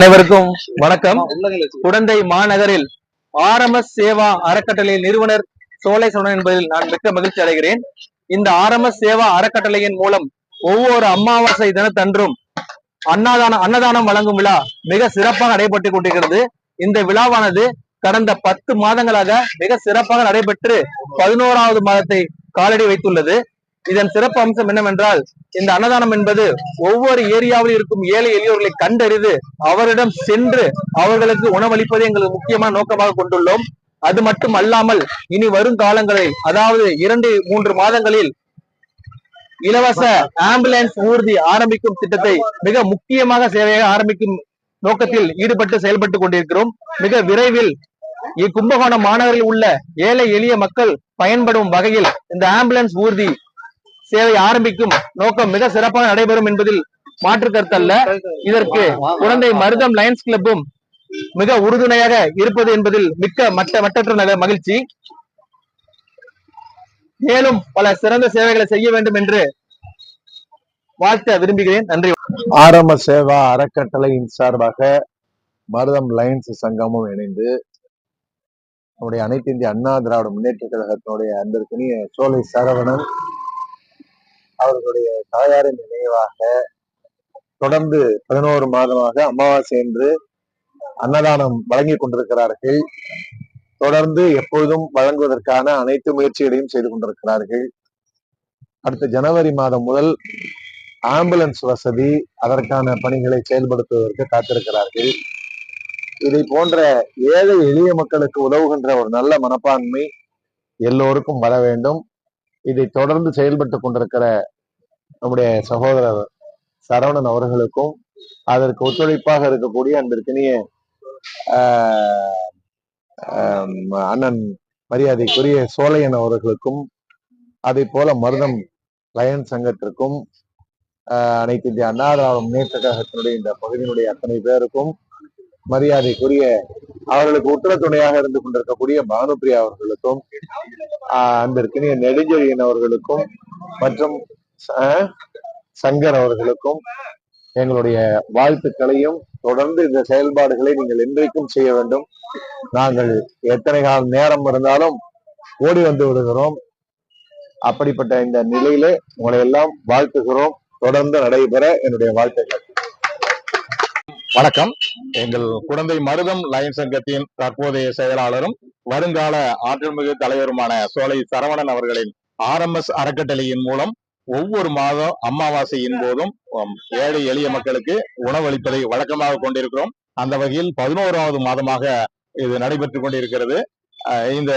அனைவருக்கும் வணக்கம். குடந்தை மாநகரில் ஆர்எம்எஸ் சேவா அறக்கட்டளை நிறுவனர் சோலை என்பதில் நான் மிக்க மகிழ்ச்சி அடைகிறேன். இந்த ஆர்எம்எஸ் சேவா அறக்கட்டளையின் மூலம் ஒவ்வொரு அமாவாசை தினத்தன்றும் அன்னதான அன்னதானம் வழங்கும் விழா மிக சிறப்பாக நடைபெற்றுக் கொண்டிருக்கிறது. இந்த விழாவானது கடந்த பத்து மாதங்களாக மிக சிறப்பாக நடைபெற்று பதினோராவது மாதத்தை காலடி வைத்துள்ளது. இதன் சிறப்பு அம்சம் என்னவென்றால் இந்த அன்னதானம் என்பது ஒவ்வொரு ஏரியாவில் இருக்கும் ஏழை எளியோர்களை கண்டறிந்து அவரிடம் சென்று அவர்களுக்கு உணவளிப்பதை எங்களுக்கு முக்கியமான நோக்கமாக கொண்டுள்ளோம். அது மட்டும் அல்லாமல் இனி வரும் காலங்களில் அதாவது இரண்டு மூன்று மாதங்களில் இலவச ஆம்புலன்ஸ் ஊர்தி ஆரம்பிக்கும் திட்டத்தை மிக முக்கியமாக சேவையாக ஆரம்பிக்கும் நோக்கத்தில் ஈடுபட்டு செயல்பட்டு கொண்டிருக்கிறோம். மிக விரைவில் இக்கும்பகோணம் மாநகரில் உள்ள ஏழை எளிய மக்கள் பயன்படும் வகையில் இந்த ஆம்புலன்ஸ் ஊர்தி சேவை ஆரம்பிக்கும் நோக்கம் மிக சிறப்பாக நடைபெறும் என்பதில் மாற்று கருத்தல்ல இதற்கு குழந்தை மருதம் லயன்ஸ் கிளப்பும் மிக உறுதுணையாக இருப்பது என்பதில் மிக்க மட்ட மட்டற்ற மகிழ்ச்சி. மேலும் பல சிறந்த சேவைகளை செய்ய வேண்டும் என்று வாழ்த்த விரும்புகிறேன். நன்றி. ஆரம்ப சேவா அறக்கட்டளையின் சார்பாக மருதம் லைன்ஸ் சங்கமும் இணைந்து நம்முடைய அனைத்து இந்திய அண்ணா திராவிட முன்னேற்ற கழகத்தினுடைய அன்பிற்கினிய சோலை சரவணன் அவர்களுடைய தாயாரின் நினைவாக தொடர்ந்து பதினோரு மாதமாக அமாவாசை என்று அன்னதானம் வழங்கி கொண்டிருக்கிறார்கள். தொடர்ந்து எப்பொழுதும் வழங்குவதற்கான அனைத்து முயற்சிகளையும் செய்து கொண்டிருக்கிறார்கள். அடுத்த ஜனவரி மாதம் முதல் ஆம்புலன்ஸ் வசதி அதற்கான பணிகளை செயல்படுத்துவதற்கு காத்திருக்கிறார்கள். இதை போன்ற ஏழை எளிய மக்களுக்கு உதவுகின்ற ஒரு நல்ல மனப்பான்மை எல்லோருக்கும் வர வேண்டும். இதை தொடர்ந்து செயல்பட்டு கொண்டிருக்கிற நம்முடைய சகோதரர் சரவணன் அவர்களுக்கும் அதற்கு ஒத்துழைப்பாக இருக்கக்கூடிய அன்பிற்கினிய ஆஹ், ஆஹ், அண்ணன் மரியாதைக்குரிய சோலையன் அவர்களுக்கும் அதை போல மருதம் லயன் சங்கத்திற்கும் ஆஹ் அனைத்து இந்திய அண்ணா முன்னேற்ற கழகத்தினுடைய இந்த பகுதியினுடைய அத்தனை பேருக்கும் மரியாதைக்குரிய அவர்களுக்கு உத்தர துணையாக இருந்து கொண்டிருக்கக்கூடிய பானுப்பிரியா அவர்களுக்கும் அந்த அன்பிற்கினிய நெடுஞ்செழியன் அவர்களுக்கும் மற்றும் சங்கர் அவர்களுக்கும் எங்களுடைய வாழ்த்துக்களையும் தொடர்ந்து இந்த செயல்பாடுகளை நீங்கள் இன்றைக்கும் செய்ய வேண்டும். நாங்கள் எத்தனை கால நேரம் இருந்தாலும் ஓடி வந்து விடுகிறோம். அப்படிப்பட்ட இந்த நிலையிலே உங்களை எல்லாம் வாழ்த்துகிறோம். தொடர்ந்து நடைபெற என்னுடைய வாழ்த்துக்கள். வணக்கம். எங்கள் குழந்தை மருதம் லயன் சங்கத்தின் தற்போதைய செயலாளரும் வருங்கால ஆற்றல்மிகு தலைவருமான சோலை சரவணன் அவர்களின் ஆர்எம்எஸ் அறக்கட்டளையின் மூலம் ஒவ்வொரு மாதம் அமாவாசையின் போதும் ஏழை எளிய மக்களுக்கு உணவளிப்பதை வழக்கமாக கொண்டிருக்கிறோம். அந்த வகையில் பதினோராவது மாதமாக இது நடைபெற்றுக் கொண்டிருக்கிறது. அஹ், இந்த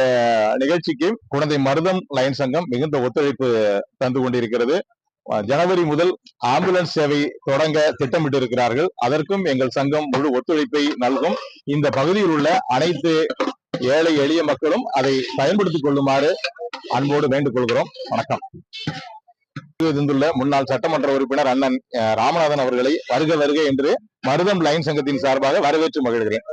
நிகழ்ச்சிக்கு குழந்தை மருதம் லயன் சங்கம் மிகுந்த ஒத்துழைப்பு தந்து கொண்டிருக்கிறது. ஜனவரி முதல் ஆம்புலன்ஸ் சேவை தொடங்க திட்டமிட்டு இருக்கிறார்கள் அதற்கும் எங்கள் சங்கம் முழு ஒத்துழைப்பை நல்கும். இந்த பகுதியில் உள்ள அனைத்து ஏழை எளிய மக்களும் அதை பயன்படுத்திக் கொள்ளுமாறு அன்போடு வேண்டுக் கொள்கிறோம் வணக்கம். இருந்துள்ள முன்னாள் சட்டமன்ற உறுப்பினர் அண்ணன் அஹ், ராமநாதன் அவர்களை வருக வருக என்று மருதம் லைன் சங்கத்தின் சார்பாக வரவேற்று மகிழ்கிறேன்.